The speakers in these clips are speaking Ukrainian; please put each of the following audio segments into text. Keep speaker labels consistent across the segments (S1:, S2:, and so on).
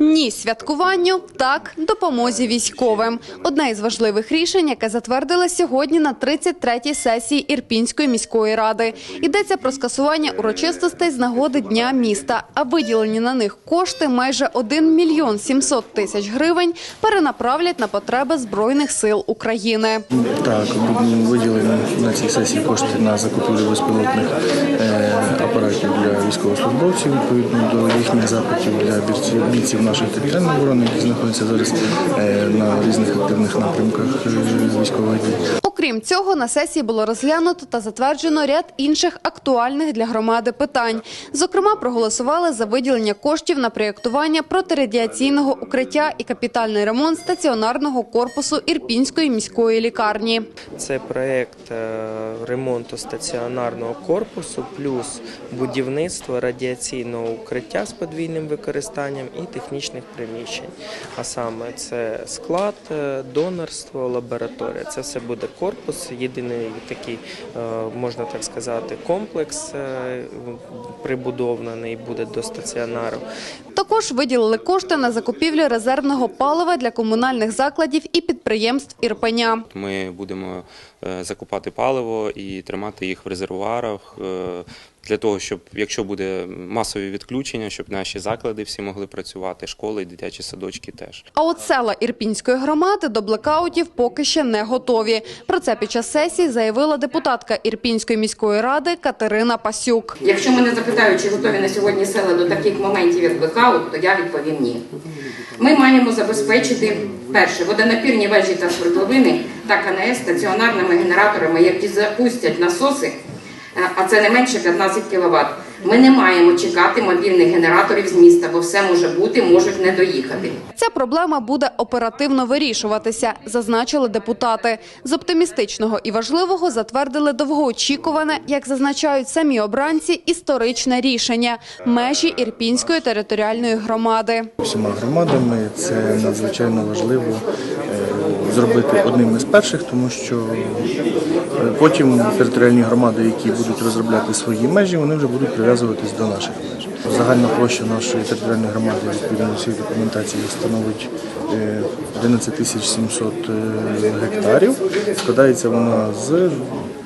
S1: Ні святкуванню, так допомозі військовим. Одне із важливих рішень, яке затвердили сьогодні на 33-й сесії Ірпінської міської ради. Йдеться про скасування урочистостей з нагоди Дня міста, а виділені на них кошти майже 1 мільйон 700 тисяч гривень перенаправлять на потреби Збройних сил України.
S2: Так, будемо виділені на цій сесії кошти на закупівлю безпілотних е, апаратів для військовослужбовців відповідно до їхніх запитів для бійців, бійців нашої територіальної оборони, які знаходяться зараз е, на різних активних напрямках е, військових дій.
S1: Окрім цього, на сесії було розглянуто та затверджено ряд інших актуальних для громади питань. Зокрема, проголосували за виділення коштів на проєктування протирадіаційного укриття і капітальний ремонт стаціонарного корпусу Ірпінської міської лікарні.
S3: Це проект е, ремонту стаціонарного корпусу плюс будівництво радіаційного укриття з подвійним використанням і технічних приміщень. А саме це склад, е, донорство, лабораторія. Це все буде корпус, єдиний такий, е, можна так сказати, комплекс е, прибудований буде до стаціонару.
S1: Також виділили кошти на закупівлю резервного палива для комунальних закладів і підприємств Ірпеня.
S4: Ми будемо е, закупати паливо і тримати їх в резервуарах для того, щоб якщо буде масові відключення, щоб наші заклади всі могли працювати, школи, дитячі садочки теж.
S1: А от села Ірпінської громади до блекаутів поки ще не готові. Про це під час сесії заявила депутатка Ірпінської міської ради Катерина Пасюк.
S5: Якщо мене запитають, чи готові на сьогодні села до таких моментів, як блекаут, то я відповім ні. Ми маємо забезпечити перше водонапірні вежі та свердловини та КНС стаціонарними генераторами, які запустять насоси, а це не менше 15 кВт. Ми не маємо чекати мобільних генераторів з міста, бо все може бути, можуть не доїхати.
S1: Ця проблема буде оперативно вирішуватися, зазначили депутати. З оптимістичного і важливого затвердили довгоочікуване, як зазначають самі обранці, історичне рішення – межі Ірпінської територіальної громади.
S2: Всіма громадами це надзвичайно важливо зробити одним із перших, тому що е, потім територіальні громади, які будуть розробляти свої межі, вони вже будуть прив'язуватись до наших меж. Загальна площа нашої територіальної громади відповідно всій документації становить е, 11 тисяч 700 е, гектарів. Складається вона з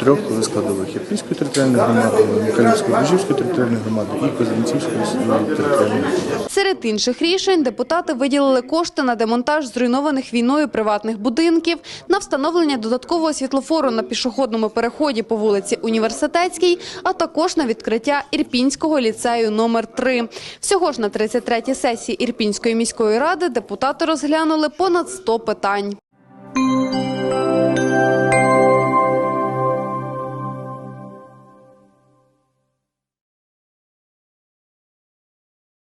S2: трьох складових: Ірпінської територіальної громади, Михайлівської Бужівської територіальної громади і Козинцівської територіальної громади.
S1: Серед інших рішень депутати виділили кошти на демонтаж зруйнованих війною приватних будинків, на встановлення додаткового світлофору на пішохідному переході по вулиці Університетській, а також на відкриття Ірпінського ліцею номер 3 Всього ж на 33-й сесії Ірпінської міської ради депутати розглянули понад 100 питань.